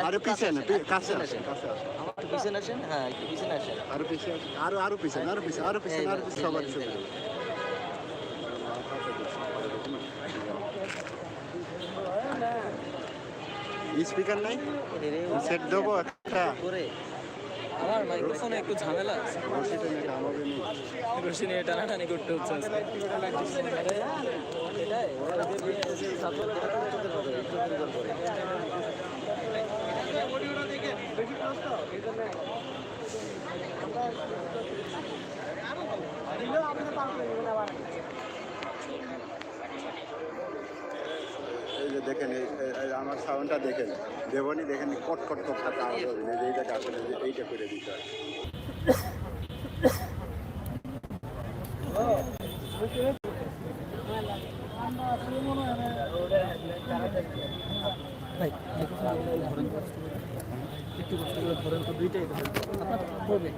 আরও পিছনে কাছে আসেন একটু পিছনে আসেন হ্যাঁ একটু পিছনে আসেন আরও পিছনে আরও আরও পিছনে আরও পিছনে আরও পিছনে আরও পিছনে সবার সাথে স্পিকার নাই? সেট দেবো একটা। আমার মাইক্রোফোনে একটু ঝামেলা আছে। রশিটা নিয়ে কামাবে নি। রশি নিয়ে টানাটানি করতে হচ্ছে এটাই ওরা যে সাপোর্ট করে চোখের মতো চোখের উপর করে এই যে দেখেন আমার সাউন্ডটা দেখেন। দেবনি দেখেন, কট কট কট হাতে আওয়াজ হবে এইটাকে আসলে এইটা করে দিতে হয়। বলবেন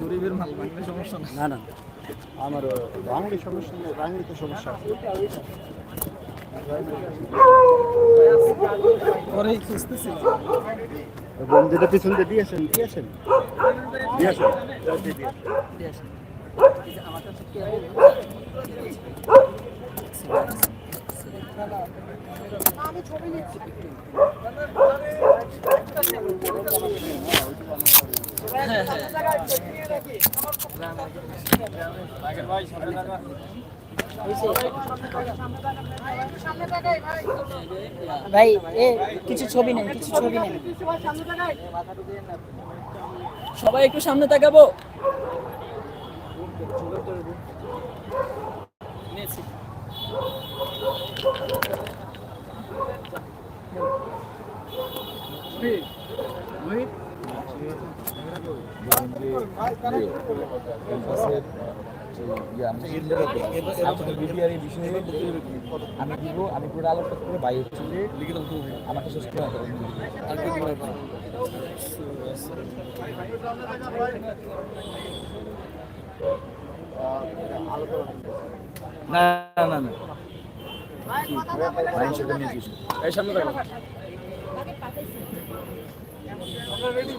গরিবের মাল সমস্যা না। না আমার বাঙালি সমস্যা নেই বাঙালিতে সমস্যা আছে। পরেই খুঁজতেছি বন্ধুটা পিছন দিয়ে দিয়েছেন দিয়েছেন দিয়েছেন ভাই এ কিছু ছবি নেন কিছু ছবি নেন। সবাই একটু সামনে তাকাবো। আমি দিব আমি পুরো আলোকপাত করে বাইরে হচ্ছে যে আমাকে শেষ করে না না না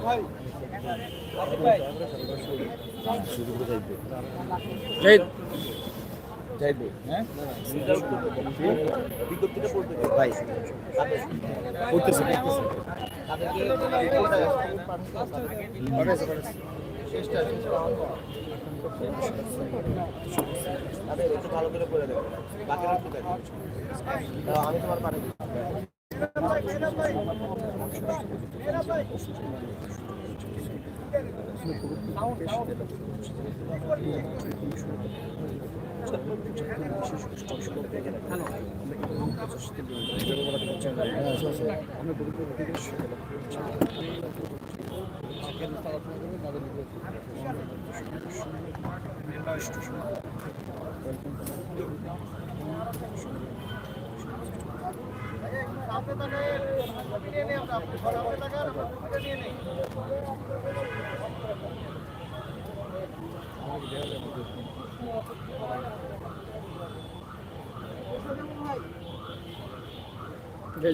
ভাই? কিছু এই সামনে দেখো যাইবে হ্যাঁ ভাই পড়তেছে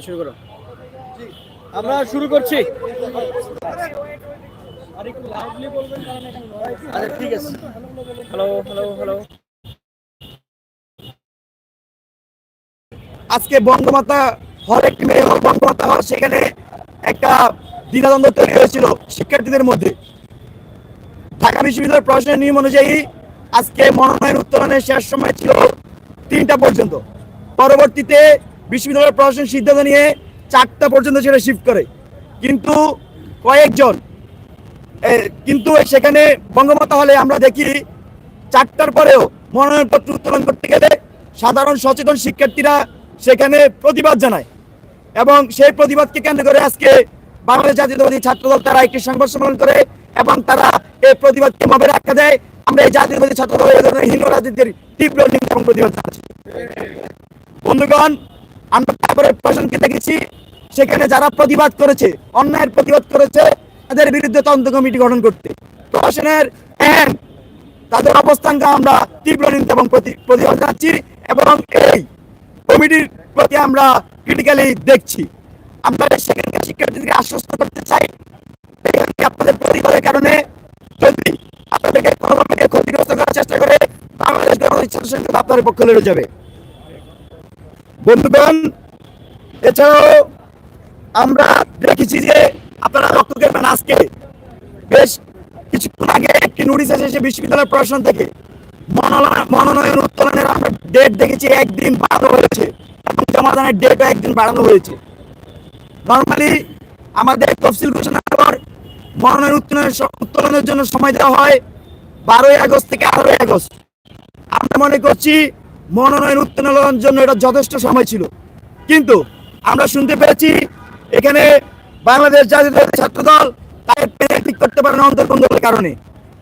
শুরু করো। আমরা শুরু করছি। আচ্ছা ঠিক আছে। হ্যালো হ্যালো হ্যালো আজকে বঙ্গমাতা হল একটি মেয়ে হল বঙ্গমাতা হল সেখানে একটা দ্বিধাদ্বন্দ্ব তৈরি হয়েছিল শিক্ষার্থীদের মধ্যে। ঢাকা বিশ্ববিদ্যালয়ের প্রশাসনের নিয়ম অনুযায়ী আজকে মনোনয়ন উত্তোলনের শেষ সময় ছিল তিনটা পর্যন্ত। পরবর্তীতে বিশ্ববিদ্যালয়ের প্রশাসন সিদ্ধান্ত নিয়ে চারটা পর্যন্ত সেটা শিফট করে। কিন্তু কয়েকজন কিন্তু সেখানে বঙ্গমাতা হলে আমরা দেখি চারটার পরেও মনোনয়নপত্র উত্তোলন করতে গেলে সাধারণ সচেতন শিক্ষার্থীরা সেখানে প্রতিবাদ জানায়। এবং সেই প্রতিবাদকে কেন্দ্র করে আজকে বাংলাদেশ জাতীয়তাবাদী ছাত্রদল তারা একটি সংবাদ সম্মেলন করে এবং তারা এই প্রতিবাদকে মবে রাখা দেয়। আমরা এই জাতীয়তাবাদী ছাত্রদল হিন্দু রাজনীতির তীব্র নিন্দা এবং প্রতিবাদ জানাচ্ছি। বন্ধুগণ, আমরা তারপরে প্রশাসনকে দেখেছি, সেখানে যারা প্রতিবাদ করেছে, অন্যায়ের প্রতিবাদ করেছে, তাদের বিরুদ্ধে তদন্ত কমিটি গঠন করতে। প্রশাসনের and তাদের অবস্থানকে আমরা তীব্র নিন্দা এবং প্রতি- প্রতিবাদ জানাচ্ছি এবং এই কমিটির প্রতি আমরা ক্রিটিক্যালি দেখছি। আমরা সেখানকার শিক্ষার্থীদেরকে আশ্বস্ত করতে চাই আপনাদের পরিবারের কারণে যদি আপনাদেরকে কোনোভাবে ক্ষতিগ্রস্ত করার চেষ্টা করে, বাংলাদেশ সংসদ আপনাদের পক্ষে লড়ে যাবে। বন্ধুগণ, এছাড়াও আমরা দেখেছি যে আপনারা রক্ত দেবেন আজকে বেশ কিছুক্ষণ আগে একটি নোটিশ এসেছে বিশ্ববিদ্যালয় প্রশাসন থেকে মনোনয়ন উত্তোলনের আমরা ডেট দেখেছি, একদিন বাদ হয়েছে। এবং জমাদানের ডেটও একদিন বাড়ানো হয়েছে। নর্মালি আমাদের তফসিল ঘোষণার পর মনোনয়ন উত্তোলনের উত্তোলনের জন্য সময় দেওয়া হয় বারোই আগস্ট থেকে আঠারোই আগস্ট। আমরা মনে করছি মনোনয়ন উত্তোলনের জন্য এটা যথেষ্ট সময় ছিল। কিন্তু আমরা শুনতে পেরেছি এখানে বাংলাদেশ জাতীয় ছাত্র দল তাদের ঠিক করতে পারে না অন্তর্কন্দলের কারণে।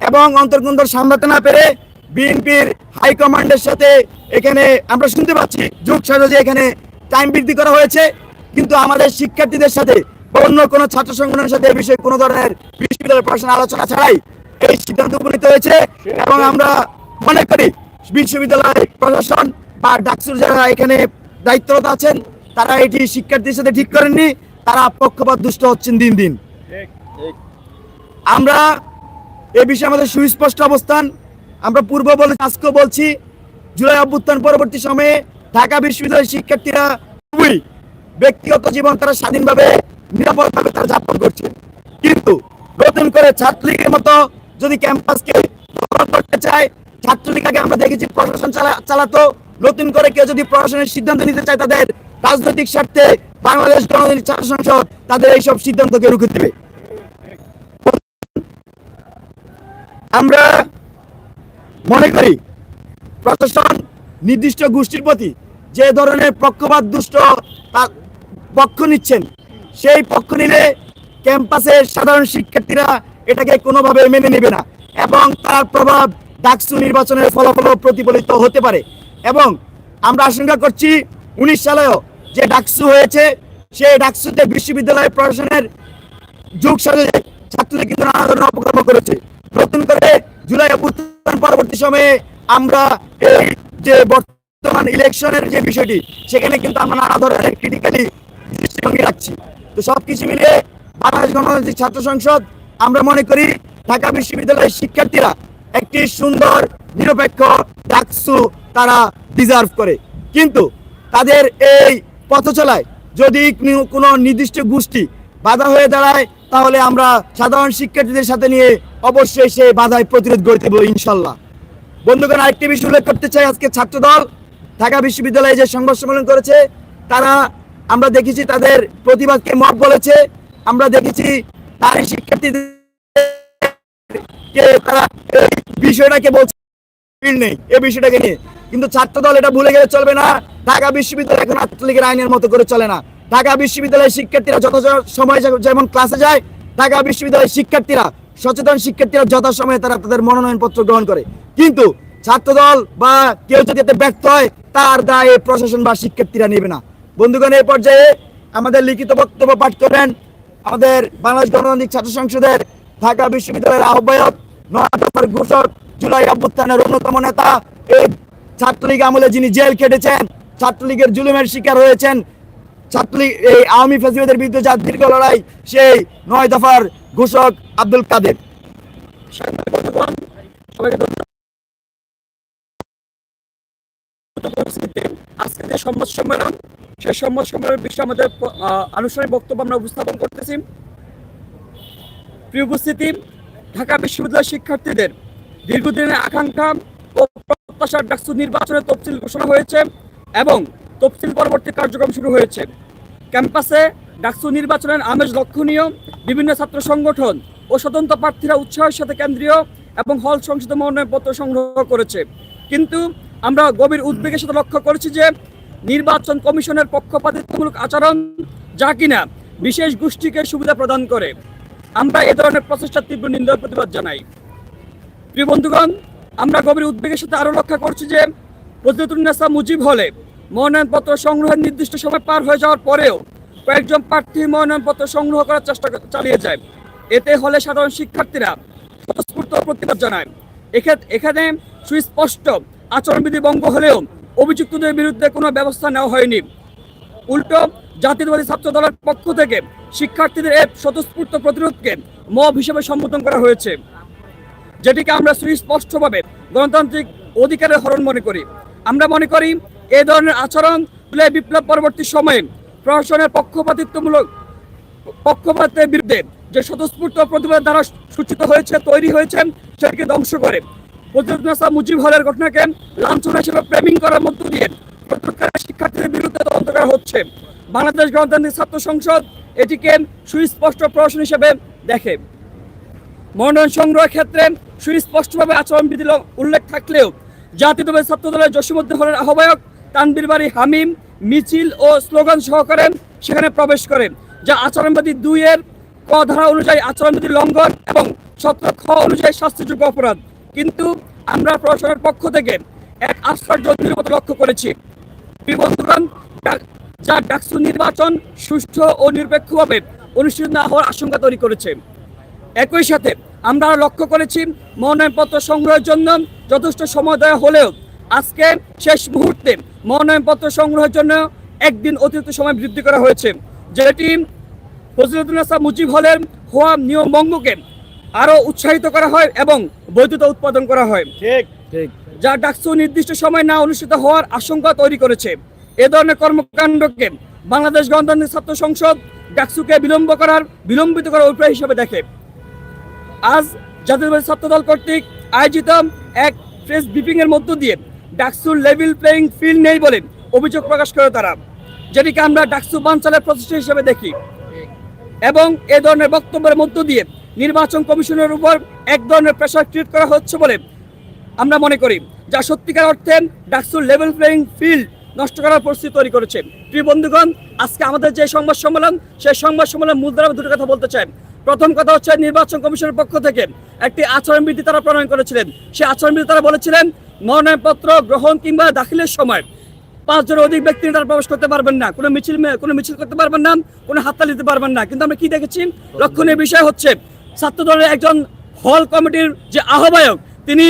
এবং অন্তর্কন্দল সামলাতে না পেরে বিএনপির হাইকমান্ডের সাথে এখানে আমরা শুনতে পাচ্ছি যুগ যে এখানে টাইম বৃদ্ধি করা হয়েছে, কিন্তু আমাদের শিক্ষার্থীদের সাথে অন্য কোনো ছাত্র সংগঠনের সাথে এই বিষয়ে কোনো ধরনের বিশ্ববিদ্যালয় প্রশাসন আলোচনা ছাড়াই এই সিদ্ধান্ত উপনীত হয়েছে এবং আমরা মনে করি বিশ্ববিদ্যালয় প্রশাসন বা ডাকসুর যারা এখানে দায়িত্বরত আছেন, তারা এটি শিক্ষার্থীর সাথে ঠিক করেননি, তারা পক্ষপাত দুষ্ট হচ্ছেন দিন দিন। আমরা এ বিষয়ে আমাদের সুস্পষ্ট অবস্থান, আমরা পূর্ব বলে আজকেও বলছি, জুলাই অভ্যুত্থান পরবর্তী সময়ে ঢাকা বিশ্ববিদ্যালয়ের শিক্ষার্থীরা খুবই ব্যক্তিগত জীবন তারা স্বাধীনভাবে, নিরাপদভাবে তারা যাপন করছে। কিন্তু নতুন করে ছাত্রলীগের মতো যদি ক্যাম্পাসকে করতে চায়, ছাত্রলীগ আগে আমরা দেখেছি প্রশাসন চালাতো। নতুন করে কেউ যদি প্রশাসনের সিদ্ধান্ত নিতে চায় তাদের রাজনৈতিক স্বার্থে বাংলাদেশ গণতান্ত্রিক ছাত্র সংসদ তাদের এইসব সিদ্ধান্তকে রুখে দেবে। আমরা মনে করি প্রশাসন নির্দিষ্ট গোষ্ঠীর প্রতি যে ধরনের পক্ষপাত দুষ্ট পক্ষ নিচ্ছেন, সেই পক্ষ নিলে ক্যাম্পাসের সাধারণ শিক্ষার্থীরা এটাকে কোনোভাবে মেনে নেবে না এবং তার প্রভাব ডাকসু নির্বাচনের ফলাফলও প্রতিফলিত হতে পারে। এবং আমরা আশঙ্কা করছি উনিশ সালেও যে ডাকসু হয়েছে, সেই ডাকসুতে বিশ্ববিদ্যালয় প্রশাসনের যুগ সাজে ছাত্রলীগ কিন্তু নানা ধরনের অপকর্ম করেছে। নতুন করে জুলাই অভ্যুত্থান পরবর্তী সময়ে আমরা এই যে বর্তমান ইলেকশনের যে বিষয়টি, সেখানে কিন্তু আমরা নানা ধরনের ক্রিটিক্যালি দৃষ্টিভঙ্গি রাখছি। তো সব কিছু মিলে বাংলাদেশ গণতান্ত্রিক ছাত্র সংসদ, আমরা মনে করি ঢাকা বিশ্ববিদ্যালয়ের শিক্ষার্থীরা একটি সুন্দর, নিরপেক্ষ, ডাকসু তারা ডিজার্ভ করে। কিন্তু তাদের এই পথ চলায় যদি কোনো- নির্দিষ্ট গোষ্ঠী বাধা হয়ে দাঁড়ায়, তাহলে আমরা সাধারণ শিক্ষার্থীদের সাথে নিয়ে অবশ্যই সেই বাধায় প্রতিরোধ গড়ে দেবো ইনশাল্লাহ। বন্ধুগণ, আরেকটি বিষয় উল্লেখ করতে চাই আজকে ছাত্রদল। ঢাকা বিশ্ববিদ্যালয়ে যে সংবাদ সম্মেলন করেছে, তারা আমরা দেখেছি তাদের প্রতিবাদকে মত বলেছে। আমরা দেখেছি তার শিক্ষার্থীদের তারা বিষয়টাকে বলছে নেই এই বিষয়টাকে নিয়ে। কিন্তু ছাত্র দল এটা ভুলে গেলে চলবে না। ঢাকা বিশ্ববিদ্যালয় এখন আত্মলীগের আইনের মতো করে চলে না। ঢাকা বিশ্ববিদ্যালয়ের শিক্ষার্থীরা যত সময় যেমন ক্লাসে যায়, ঢাকা বিশ্ববিদ্যালয়ের শিক্ষার্থীরা, সচেতন শিক্ষার্থীরা যথাসময়ে তারা তাদের মনোনয়ন পত্র গ্রহণ করে। কিন্তু ছাত্র দল বা কেউ যদি এতে ব্যর্থ হয়, তার দায়ে প্রশাসন বা শিক্ষার্থীরা নেবে না। বন্ধুগণ, এই পর্যায়ে আমাদের লিখিত বক্তব্য পাঠ করেন আমাদের বাংলাদেশ গণতান্ত্রিক ছাত্র সংসদের ঢাকা বিশ্ববিদ্যালয়ের আহ্বায়ক নয়াদফার ঘোষক, জুলাই অভ্যুত্থানের অন্যতম নেতা, এই ছাত্রলীগ আমলে যিনি জেল খেটেছেন, ছাত্রলীগের জুলুমের শিকার হয়েছেন, ছাত্রলীগ, এই আওয়ামী ফেসিবাদের বিরুদ্ধে যার দীর্ঘ লড়াই, সেই নয় দফার ঘোষক আব্দুল কাদের। সবাইকে পরিস্থিতিতে আজকে যে সংবাদ সম্মেলন সেই সংবাদ সম্মেলনের বিষয়ে আমাদের আনুষ্ঠানিক বক্তব্য আমরা উপস্থাপন করতেছি প্রিয় উপস্থিতি ঢাকা বিশ্ববিদ্যালয়ের শিক্ষার্থীদের দীর্ঘদিনের আকাঙ্ক্ষা ও প্রত্যাশার ডাকসু নির্বাচনের তফসিল ঘোষণা হয়েছে এবং তফসিল পরবর্তী কার্যক্রম শুরু হয়েছে ক্যাম্পাসে ডাকসু নির্বাচনের আমেজ লক্ষণীয় বিভিন্ন ছাত্র সংগঠন ও স্বতন্ত্র প্রার্থীরা উৎসাহের সাথে কেন্দ্রীয় এবং হল সংসদে মনোনয়নপত্র সংগ্রহ করেছে। কিন্তু আমরা গভীর উদ্বেগের সাথে লক্ষ্য করেছি যে নির্বাচন কমিশনের পক্ষপাতিত্বমূলক আচরণ যা কিনা বিশেষ গোষ্ঠীকে সুবিধা প্রদান করে। আমরা এ ধরনের প্রচেষ্টার তীব্র নিন্দা ও প্রতিবাদ জানাই। প্রিয় বন্ধুগণ, আমরা গভীর উদ্বেগের সাথে আরও লক্ষ্য করছি যে ফজলতুন্নেসা মুজিব হলে মনোনয়নপত্র সংগ্রহের নির্দিষ্ট সময় পার হয়ে যাওয়ার পরেও কয়েকজন প্রার্থী মনোনয়নপত্র সংগ্রহ করার চেষ্টা চালিয়ে যায়। এতে হলে সাধারণ শিক্ষার্থীরা প্রতিবাদ জানায়। এখানে সুস্পষ্ট আচরণবিধি ভঙ্গ হলেও অভিযুক্তদের বিরুদ্ধে কোনো ব্যবস্থা নেওয়া হয়নি। উল্টো, জাতীয়তাবাদী ছাত্র দলের পক্ষ থেকে শিক্ষার্থীদের এই স্বতঃস্ফূর্ত প্রতিরোধকে মব হিসেবে সম্বোধন করা হয়েছে, যেটিকে আমরা সুস্পষ্টভাবে গণতান্ত্রিক অধিকারের হরণ মনে করি। আমরা মনে করি, এ ধরনের আচরণ তুলে বিপ্লব পরবর্তী সময়ে প্রশাসনের পক্ষপাতিত্বমূলক পক্ষপাতের বিরুদ্ধে যে স্বতঃস্ফূর্ত প্রতিবাদ দ্বারা সূচিত হয়েছে, তৈরি হয়েছে, সেটিকে ধ্বংস করে। প্রতিরোধনাসা মুজিব হলের ঘটনাকে লাঞ্ছনা হিসেবে প্রেমিং করার মধ্য দিয়ে শিক্ষার্থীদের বিরুদ্ধে তদন্ত করা হচ্ছে। বাংলাদেশ গণতান্ত্রিক ছাত্র সংসদ এটিকে সুস্পষ্ট প্রশ্ন হিসেবে দেখে। মনোনয়ন সংগ্রহের ক্ষেত্রে সুস্পষ্টভাবে আচরণবিধি উল্লেখ থাকলেও ছাত্র দলের হলের আহ্বায়ক তানবীর বাড়ি হামিম মিছিল ও স্লোগান সহকারে সেখানে প্রবেশ করে, যা আচরণবাদী দুইয়ের ক ধারা অনুযায়ী আচরণবিধি লঙ্ঘন এবং সতেরো খ অনুযায়ী শাস্তিযোগ্য অপরাধ। কিন্তু আমরা প্রশাসনের পক্ষ থেকে এক আশ্চর্য নিরাপত্তা লক্ষ্য করেছি। বন্ধুগণ, যা ডাকসু নির্বাচন সুষ্ঠু ও নিরপেক্ষভাবে অনুষ্ঠিত না হওয়ার আশঙ্কা তৈরি করেছে। একই সাথে আমরা লক্ষ্য করেছি মনোনয়নপত্র সংগ্রহের জন্য যথেষ্ট সময় দেওয়া হলেও আজকে শেষ মুহূর্তে মনোনয়নপত্র সংগ্রহের জন্য একদিন অতিরিক্ত সময় বৃদ্ধি করা হয়েছে। যেটি ফজলুদ্দিন মুজিব হলের হওয়া নিয়ম ভঙ্গকে আরও উৎসাহিত করা হয় এবং বৈধতা উৎপাদন করা হয়। ঠিক। ঠিক। যা ডাকসু নির্দিষ্ট সময় না অনুষ্ঠিত হওয়ার আশঙ্কা তৈরি করেছে। এ ধরনের কর্মকাণ্ডকে বাংলাদেশ গণতান্ত্রিক ছাত্র সংসদ ডাকসুকে বিলম্ব করার বিলম্বিত করার উপায় হিসেবে দেখে। আজ জাতীয়বাদী ছাত্রদল কর্তৃক আয়োজিত এক প্রেস ব্রিফিং এর মধ্য দিয়ে ডাকসুর লেভেল প্লেয়িং ফিল্ড নেই বলে অভিযোগ প্রকাশ করে তারা যেটিকে আমরা ডাকসু বাঞ্চালের প্রচেষ্টা হিসেবে দেখি। এবং এ ধরনের বক্তব্যের মধ্য দিয়ে নির্বাচন কমিশনের উপর এক ধরনের প্রেশার ক্রিয়েট করা হচ্ছে বলে আমরা মনে করি, যা সত্যিকার অর্থে ডাকসুর লেভেল প্লেয়িং ফিল্ড নষ্ট করার পরিস্থিতি তৈরি করেছে। প্রিয় বন্ধুগণ, আজকে আমাদের যে সংবাদ সম্মেলন, সেই সংবাদ সম্মেলন মূল দ্বারা দুটো কথা বলতে চাই। প্রথম কথা হচ্ছে নির্বাচন কমিশনের পক্ষ থেকে একটি আচরণবিধি তারা প্রণয়ন করেছিলেন। সেই আচরণবিধি তারা বলেছিলেন, মনোনয়নপত্র গ্রহণ কিংবা দাখিলের সময় পাঁচজন অধিক ব্যক্তি তারা প্রবেশ করতে পারবেন না। কোনো মিছিল কোনো মিছিল করতে পারবেন না, কোনো হাততালি দিতে পারবেন না। কিন্তু আমরা কি দেখেছি? লক্ষণীয় বিষয় হচ্ছে ছাত্র দলের একজন হল কমিটির যে আহ্বায়ক, তিনি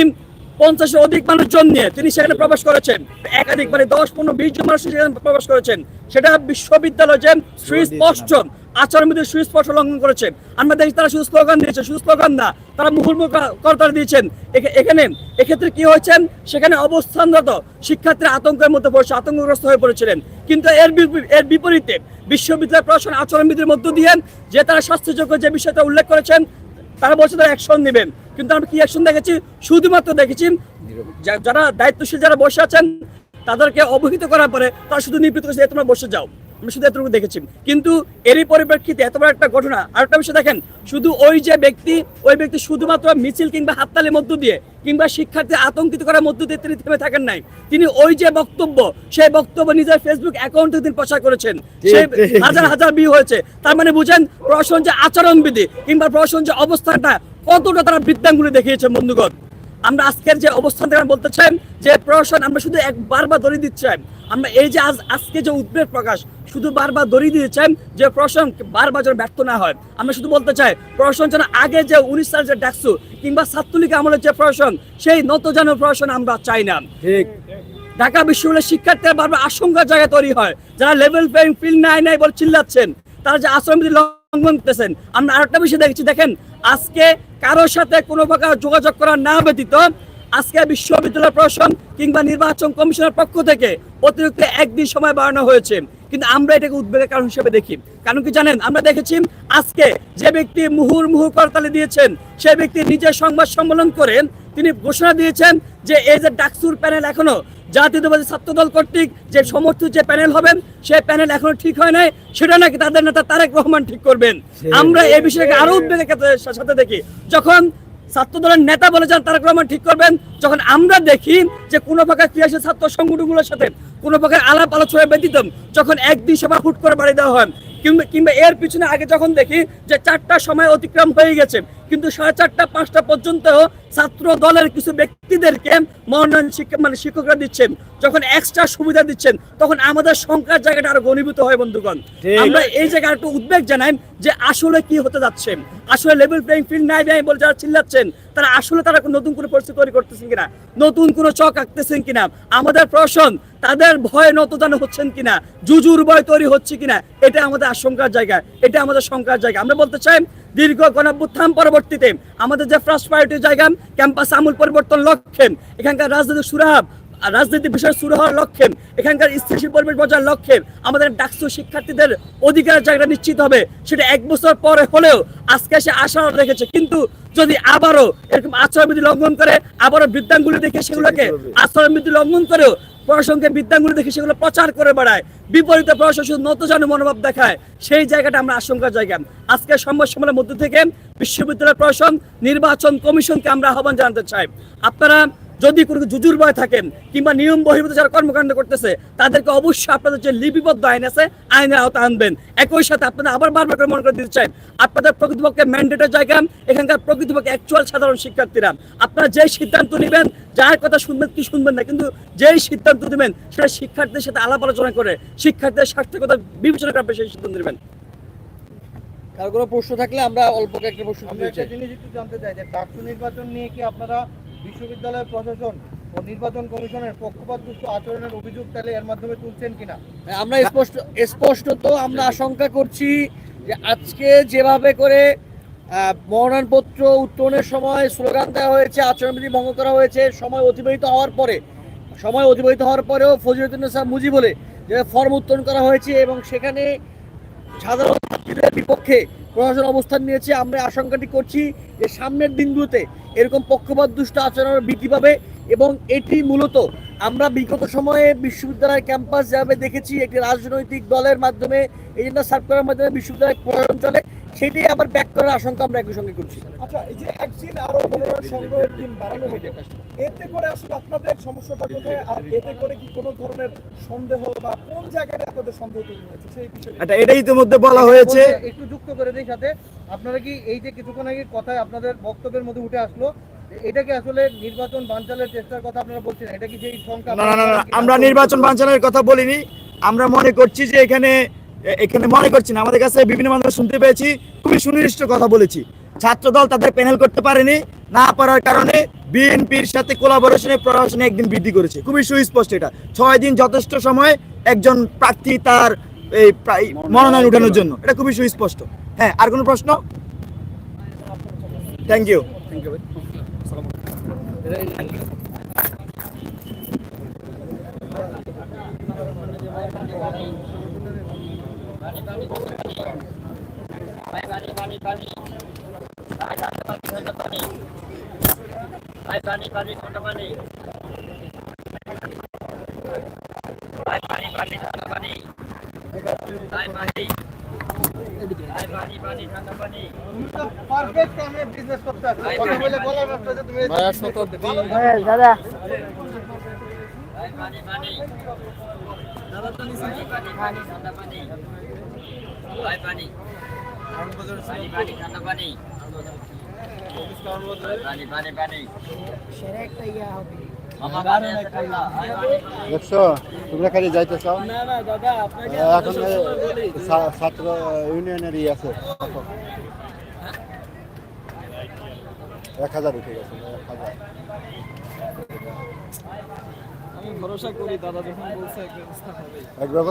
পঞ্চাশের অধিক মানুষজন নিয়ে তিনি সেখানে প্রবেশ করেছেন। একাধিক মানে দশ, পনেরো, বিশ জন মানুষ সেখানে প্রবেশ করেছেন। সেটা বিশ্ববিদ্যালয় যে সুস্পষ্ট আচরণবিধি সুস্পষ্ট লঙ্ঘন করেছে আমরা দেখি তারা শুধু স্লোগান দিয়েছে, শুধু স্লোগান না, তারা মুহুর্মুহ করতারা দিয়েছেন। এখানে, এক্ষেত্রে কি হয়েছে সেখানে অবস্থানরত শিক্ষার্থীরা আতঙ্কের মধ্যে পড়েছে, আতঙ্কগ্রস্ত হয়ে পড়েছিলেন। কিন্তু এর এর বিপরীতে বিশ্ববিদ্যালয় প্রশাসন আচরণবিধির মধ্য দিয়ে যে তারা শাস্তিযোগ্য যে বিষয়টা উল্লেখ করেছেন, তারা বলছে তারা অ্যাকশন নেবেন। কিন্তু আমরা কি অ্যাকশন দেখেছি? শুধুমাত্র দেখেছি যারা দায়িত্বশীল যারা বসে আছেন, তাদেরকে অবহিত করার পরে তারা শুধু নিবৃত্ত করেছে তোমরা বসে যাও। আমি শুধু এতটুকু দেখেছি। কিন্তু এরই পরিপ্রেক্ষিতে এত বড় একটা ঘটনা আরেকটা বিষয় দেখেন শুধু ওই যে ব্যক্তি ওই ব্যক্তি শুধুমাত্র মিছিল কিংবা হাততালির মধ্য দিয়ে কিংবা শিক্ষার্থী আতঙ্কিত করার মধ্য দিয়ে তিনি থেমে থাকেন নাই। তিনি ওই যে বক্তব্য সেই বক্তব্য নিজের ফেসবুক অ্যাকাউন্টে তিনি প্রচার করেছেন। হাজার হাজার বিয়ে হয়েছে। তার মানে বুঝেন প্রশাসন যে আচরণবিধি কিংবা প্রশাসন যে অবস্থানটা কতটা তারা বৃত্তাঙ্গুলি দেখিয়েছে বন্ধুগণ। আমরা আজকের যে অবস্থান থেকে বলতে চাই যে প্রশাসন আমরা শুধু এক বারবার দড়ি দিচ্ছি আমরা এই যে আজ আজকে যে উদ্বেগ প্রকাশ শুধু বারবার দড়ি দিয়ে চাই যে প্রশাসন বারবার যেন ব্যর্থ না হয়। আমরা শুধু বলতে চাই প্রশাসন যেন আগে যে উনিশ সালের যে ডাকসু কিংবা ছাত্রলীগ আমলের যে প্রশাসন সেই নত যেন প্রশাসন আমরা চাই না। ঠিক। ঢাকা বিশ্ববিদ্যালয়ের শিক্ষার্থীরা বারবার আশঙ্কার জায়গা তৈরি হয়। যারা লেভেল প্লেইং ফিল্ড নাই নাই বলে চিল্লাচ্ছেন তারা যে আশ্রমবিধি লঙ্ঘন করতেছেন আমরা আরেকটা বিষয় দেখছি দেখেন আজকে কারোর সাথে কোনো প্রকার যোগাযোগ করা না ব্যতীত আজকে বিশ্ববিদ্যালয় প্রশাসন কিংবা নির্বাচন কমিশনের পক্ষ থেকে অতিরিক্ত একদিন সময় বাড়ানো হয়েছে। কিন্তু আমরা এটাকে উদ্বেগের কারণ হিসেবে দেখি। কারণ কি জানেন? আমরা দেখেছি আজকে যে ব্যক্তি মুহুর মুহু করতালি দিয়েছেন সেই ব্যক্তি নিজের সংবাদ সম্মেলন করেন তিনি ঘোষণা দিয়েছেন যে এই যে ডাকসুর প্যানেল এখনও জাতীয়তাবাদী ছাত্রদল কর্তৃক যে সমর্থিত যে প্যানেল হবেন সেই প্যানেল এখনও ঠিক হয় নাই। সেটা নাকি তাদের নেতা তারেক রহমান ঠিক করবেন। আমরা এই বিষয়টাকে আরও উদ্বেগের সাথে দেখি। যখন ছাত্র দলের নেতা বলে যান তারেক রহমান ঠিক করবেন যখন আমরা দেখি যে কোনো প্রকার ক্রিয়াশীল ছাত্র সংগঠনগুলোর সাথে কোনো প্রকার আলাপ আলোচনা ব্যতীত যখন একদিন সভা হুট করে বাড়ি দেওয়া হয় কিংবা কিংবা এর পিছনে আগে যখন দেখি যে চারটার সময় অতিক্রম হয়ে গেছে কিন্তু সাড়ে চারটা পাঁচটা পর্যন্ত ছাত্র দলের কিছু ব্যক্তিদেরকে মনোনয়ন শিক্ষা মানে শিক্ষকরা দিচ্ছেন। যখন এক্সট্রা সুবিধা দিচ্ছেন তখন আমাদের সংখ্যার জায়গাটা আরও ঘনীভূত হয় বন্ধুগণ। আমরা এই জায়গায় একটু উদ্বেগ জানাই যে আসলে কি হতে যাচ্ছে। আসলে লেভেল প্লেইং ফিল্ড নাই নাই বলে যারা চিল্লাচ্ছেন তারা আসলে তারা নতুন কোনো পরিস্থিতি তৈরি করতেছেন কিনা? নতুন কোনো চক আঁকতেছেন কিনা? আমাদের প্রশ্ন, তাদের ভয়ে নতদান হচ্ছেন কিনা? জুজুর ভয় তৈরি হচ্ছে কিনা? এটা আমাদের আশঙ্কার জায়গা, এটা আমাদের শঙ্কার জায়গা। আমরা বলতে চাই, দীর্ঘ গণভ্যুত্থান পরবর্তীতে আমাদের যে ফার্স্ট প্রায়োরিটি জায়গা, ক্যাম্পাস আমূল পরিবর্তন লক্ষ্যে, এখানকার রাজনৈতিক সুরাহাব আর রাজনীতি বিষয় শুরু হওয়ার লক্ষ্যে, এখানকার স্থিতিশীল পরিবেশ বজায়ের লক্ষ্যে আমাদের ডাকসু শিক্ষার্থীদের অধিকার জায়গাটা নিশ্চিত হবে। সেটা এক বছর পরে হলেও আজকে সে আশা রেখেছে। কিন্তু যদি আবারও এরকম আচরণবিধি লঙ্ঘন করে, আবারও বৃদ্ধাঙ্গুলি দেখে সেগুলোকে আচরণবিধি লঙ্ঘন করেও প্রশাসনকে বিদ্যাঙ্গুলি দেখে সেগুলো প্রচার করে বেড়ায়, বিপরীতে প্রশাসন শুধু নতজানু মনোভাব দেখায়, সেই জায়গাটা আমরা আশঙ্কার জায়গা। আজকে সংবাদ সম্মেলনের মধ্য থেকে বিশ্ববিদ্যালয় প্রশাসন, নির্বাচন কমিশনকে আমরা আহ্বান জানাতে চাই। আপনারা যদি কোনো জুজুর ভয় থাকেন কিংবা নিয়ম বহির্ভূত যারা কর্মকাণ্ড করতেছে তাদেরকে অবশ্যই আপনাদের যে লিপিবদ্ধ আইন আছে আইনের আওতা আনবেন। একই সাথে আপনারা আবার বারবার করে মনে করে দিতে চাই আপনাদের প্রকৃতপক্ষে ম্যান্ডেটের জায়গা এখানকার প্রকৃতপক্ষে অ্যাকচুয়াল সাধারণ শিক্ষার্থীরা। আপনারা যে সিদ্ধান্ত নেবেন যার কথা শুনবেন কি শুনবেন না কিন্তু যেই সিদ্ধান্ত নেবেন সেটা শিক্ষার্থীদের সাথে আলাপ আলোচনা করে শিক্ষার্থীদের স্বার্থের কথা বিবেচনা করে আপনি সেই সিদ্ধান্ত নেবেন। কারও কোনো প্রশ্ন থাকলে আমরা অল্প একটা প্রশ্ন আমরা একটা জিনিস একটু জানতে চাই যে ডাকসু নির্বাচন নিয়ে কি আপনারা বিশ্ববিদ্যালয় প্রশাসন ও নির্বাচন কমিশনের পক্ষপাত দুষ্ট আচরণের অভিযোগ তাহলে এর মাধ্যমে তুলছেন কিনা? হ্যাঁ, আমরা স্পষ্ট স্পষ্টত আমরা আশঙ্কা করছি যে আজকে যেভাবে করে মনোনয়নপত্র উত্তোলনের সময় স্লোগান দেওয়া হয়েছে আচরণবিধি ভঙ্গ করা হয়েছে সময় অতিবাহিত হওয়ার পরে সময় অতিবাহিত হওয়ার পরেও ফজিলতুন্নেসা মুজি বলে যে ফর্ম উত্তোলন করা হয়েছে এবং সেখানে সাধারণ ছাত্রীদের বিপক্ষে প্রশাসন অবস্থান নিয়েছে আমরা আশঙ্কাটি করছি যে সামনের দিনগুলোতে এরকম পক্ষপাত দুষ্ট আচরণ বৃদ্ধি পাবে এবং এটি মূলত আমরা বিগত সময়ে বিশ্ববিদ্যালয়ের ক্যাম্পাস যেভাবে দেখেছি একটি রাজনৈতিক দলের মাধ্যমে এজেন্ডা সার্ভ করার মাধ্যমে বিশ্ববিদ্যালয় প্রশাসন চলে সেটাই আবার ব্যাক করার আশঙ্কা আমরা একই সঙ্গে করছি। আচ্ছা এই যে একদিন আরও মনোনয়ন সংগ্রহের দিন বাড়ানো হয়েছে এতে করে আসলে আপনাদের সমস্যাটা কোথায়? আর এতে করে কি কোনো ধরনের সন্দেহ বা কোন জায়গায় আপনাদের সন্দেহ তৈরি হয়েছে? সেই বিষয়ে এটা এটাই ইতিমধ্যে বলা হয়েছে। একটু যুক্ত করে দিই সাথে। আপনারা কি এই যে কিছুক্ষণ আগে কথায় আপনাদের বক্তব্যের মধ্যে উঠে আসলো এটা কি আসলে নির্বাচন বানচালের চেষ্টার কথা আপনারা বলছেন এটা কি যে সংখ্যা না না না না, আমরা নির্বাচন বাঞ্ছানোর কথা বলিনি। আমরা মনে করছি যে এখানে এখানে মনে করছি না আমাদের কাছে বিভিন্ন মাধ্যমে শুনতে পেয়েছি খুবই সুনির্দিষ্ট কথা বলেছি। ছাত্রদল তাদের প্যানেল করতে পারেনি না পারার কারণে বিএনপির সাথে কোলাবোরেশনে প্রশাসনে একদিন বৃদ্ধি করেছে। খুবই সুস্পষ্ট এটা। ছয় দিন যথেষ্ট সময় একজন প্রার্থী তার এই প্রায় মনোনয়ন উঠানোর জন্য। এটা খুবই সুস্পষ্ট। হ্যাঁ আর কোনো প্রশ্ন? থ্যাংক ইউ পারফেক্ট টাইমে বিজনেস করতে আছে কথা বলে বলার মাত্র যে তুমি দাদা সেটা একটা ইয়া হবে। দেখছ? তোমরা খালি যাইতে চাও এখন ছাত্র ইউনিয়নের ই আছে। এক হাজার উঠে গেছে এক হাজার। আমি ভরসা করি দাদা যখন বলছে ব্যবস্থা হবে।